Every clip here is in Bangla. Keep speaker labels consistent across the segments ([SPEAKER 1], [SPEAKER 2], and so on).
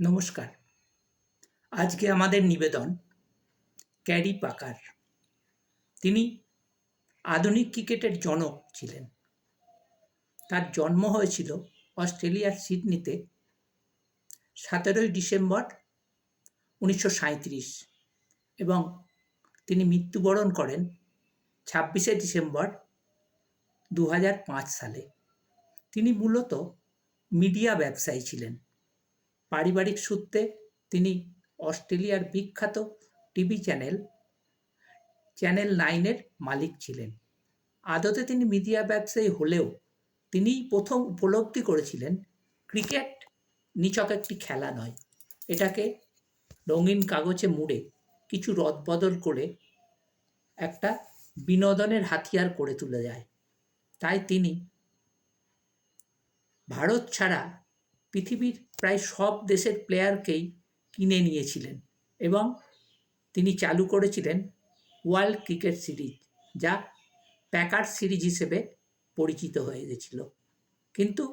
[SPEAKER 1] নমস্কার। আজকে আমাদের নিবেদন ক্যারি পাকার। তিনি আধুনিক ক্রিকেটের জনক ছিলেন। তার জন্ম হয়েছিল অস্ট্রেলিয়ার সিডনিতে সতেরোই ডিসেম্বর উনিশশো সাঁইত্রিশ এবং তিনি মৃত্যুবরণ করেন ছাব্বিশে ডিসেম্বর দু হাজার পাঁচ সালে। তিনি মূলত মিডিয়া ব্যবসায়ী ছিলেন। পারিবারিক সূত্রে তিনি অস্ট্রেলিয়ার বিখ্যাত টিভি চ্যানেল চ্যানেল নাইনের মালিক ছিলেন। আদতে তিনি মিডিয়া ব্যবসায়ী হলেও তিনিই প্রথম উপলব্ধি করেছিলেন ক্রিকেট নিচক একটি খেলা নয়। এটাকে রঙিন কাগজে মুড়ে কিছু রদবদল করে একটা বিনোদনের হাতিয়ার করে তুলে যায় তাই তিনি ভারত ছাড়া পৃথিবীর প্রায় সব দেশের প্লেয়ারকেই কিনে নিয়েছিলেন এবং তিনি চালু করেছিলেন ওয়ার্ল্ড ক্রিকেট সিরিজ, যা প্যাকার সিরিজ হিসেবে পরিচিত হয়ে গেছিল। কিন্তু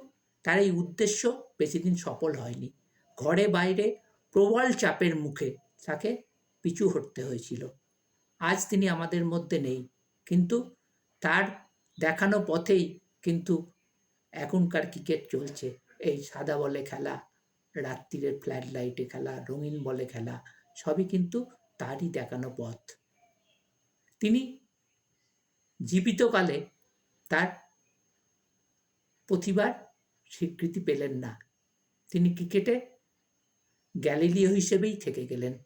[SPEAKER 1] তার এই উদ্দেশ্য বেশিদিন সফল হয়নি। ঘরে বাইরে প্রবল চাপের মুখে তাকে পিছু হটতে হয়েছিল। আজ তিনি আমাদের মধ্যে নেই, কিন্তু তার দেখানো পথেই কিন্তু এখনকার ক্রিকেট চলছে। এই সাদা বলে খেলা রাত্রিরের ফ্ল্যাট লাইটে খেলা, রঙিন বলে খেলা, সবই কিন্তু তারই দেখানো পথ। তিনি জীবিতকালে তার প্রতিবার স্বীকৃতি পেলেন না। তিনি ক্রিকেটে গ্যালিলিও হিসেবেই থেকে গেলেন।